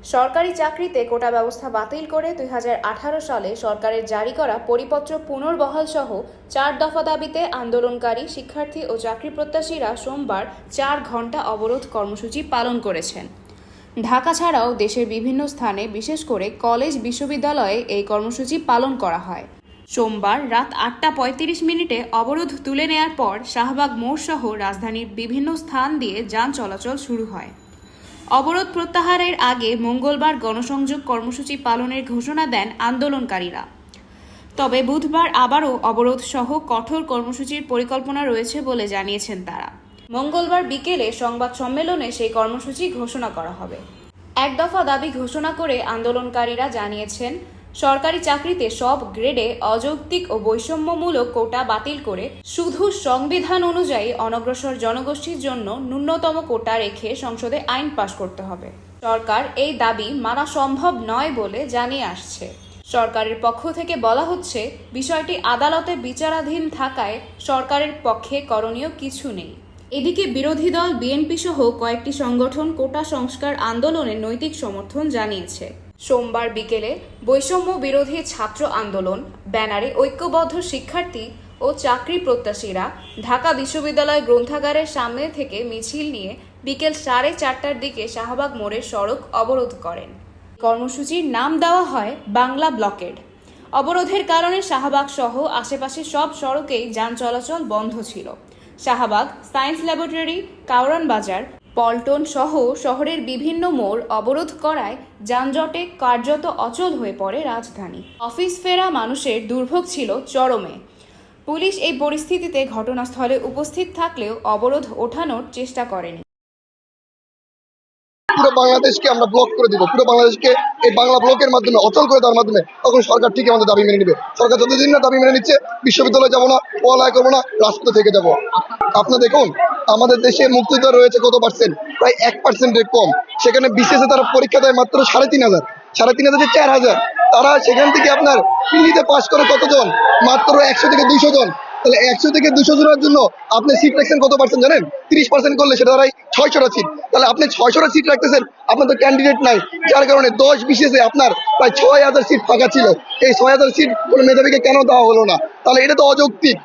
সরকারি চাকরিতে কোটা ব্যবস্থা বাতিল করে দুই হাজার আঠারো সালে সরকারের জারি করা পরিপত্র পুনর্বহাল সহ চার দফা দাবিতে আন্দোলনকারী শিক্ষার্থী ও চাকরি প্রত্যাশীরা সোমবার চার ঘণ্টা অবরোধ কর্মসূচি পালন করেছেন। ঢাকা ছাড়াও দেশের বিভিন্ন স্থানে বিশেষ করে কলেজ, বিশ্ববিদ্যালয়ে এই কর্মসূচি পালন করা হয়। সোমবার রাত আটটা পঁয়ত্রিশ মিনিটে অবরোধ তুলে নেয়ার পর শাহবাগ মোড় সহ রাজধানীর বিভিন্ন স্থান দিয়ে যান চলাচল শুরু হয়। অবরোধ প্রত্যাহারের আগে মঙ্গলবার গণসংযোগ কর্মসূচি পালনের ঘোষণা দেন আন্দোলনকারীরা। তবে বুধবার আবারও অবরোধ সহ কঠোর কর্মসূচির পরিকল্পনা রয়েছে বলে জানিয়েছেন তারা। মঙ্গলবার বিকেলে সংবাদ সম্মেলনে সেই কর্মসূচি ঘোষণা করা হবে। এক দফা দাবি ঘোষণা করে আন্দোলনকারীরা জানিয়েছেন সরকারি চাকরিতে সব গ্রেডে অযৌক্তিক ও বৈষম্যমূলক কোটা বাতিল করে শুধু সংবিধান অনুযায়ী অনগ্রসর জনগোষ্ঠীর জন্য ন্যূনতম কোটা রেখে সংসদে আইন পাশ করতে হবে। সরকার এই দাবি মানা সম্ভব নয় বলে জানিয়ে আসছে। সরকারের পক্ষ থেকে বলা হচ্ছে, বিষয়টি আদালতে বিচারাধীন থাকায় সরকারের পক্ষে করণীয় কিছু নেই। এদিকে বিরোধী দল বিএনপি সহ কয়েকটি সংগঠন কোটা সংস্কার আন্দোলনে নৈতিক সমর্থন জানিয়েছে। সোমবার বিকেলে বৈষম্য বিরোধী ছাত্র আন্দোলন, ব্যানারে ঐক্যবদ্ধ শিক্ষার্থী ও চাকরি প্রত্যাশীরা ঢাকা বিশ্ববিদ্যালয় গ্রন্থাগারের সামনে থেকে মিছিল নিয়ে বিকেল সাড়ে চারটার দিকে শাহবাগ মোড়ের সড়ক অবরোধ করেন। কর্মসূচির নাম দেওয়া হয় বাংলা ব্লকেড। অবরোধের কারণে শাহবাগ সহ আশেপাশে সব সড়কেই যান চলাচল বন্ধ ছিল। শাহবাগ সায়েন্স ল্যাবরেটরি কাউরান বাজার পল্টন সহ শহরের বিভিন্ন মোড় অবরোধ করায় যানজটে কার্যত অচল হয়ে পড়ে রাজধানী। অফিস ফেরা মানুষের দুর্ভোগ ছিল চরমে। পুলিশ এই পরিস্থিতিতে ঘটনাস্থলে উপস্থিত থাকলেও অবরোধ ওঠানোর চেষ্টা করেনি। পুরো বাংলাদেশকে আমরা ব্লক করে দিব। পুরো বাংলাদেশকে এই বাংলা ব্লকের মাধ্যমে, অচল করে দেওয়ার মাধ্যমে তখন সরকার ঠিক আমাদের দাবি মেনে নেবে। সরকার যতদিন না দাবি মেনে নিচ্ছে, বিশ্ববিদ্যালয়ে যাব না, পড়ালেখা করব না, রাজপথে থেকে যাব। আপনি দেখুন আমাদের দেশে মুক্তিযোদ্ধা রয়েছে কত পার্সেন্ট প্রায় এক পার্সেন্টের কম। সেখানে বিশেষে তারা পরীক্ষা দেয় মাত্র সাড়ে তিন হাজার। সাড়ে তিন হাজার চার হাজার, তারা সেখান থেকে আপনার পিলিতে পাস করে কতজন? মাত্র একশো থেকে দুইশো জন। তাহলে একশো থেকে দুশো জনের জন্য আপনি সিট রাখছেন কত পার্সেন্ট জানেন? তিরিশ পার্সেন্ট করলে সেটা দাঁড়ায় ছয়শোটা সিট তাহলে আপনি ছয়শোটা সিট রাখতেছেন, আপনার তো ক্যান্ডিডেট নাই। যার কারণে দশ বিশেষে আপনার প্রায় ছয় হাজার সিট ফাঁকা ছিল। এই ছয় হাজার সিট কোনো মেধাবীকে কেন দেওয়া হলো না? তাহলে এটা তো অযৌক্তিক।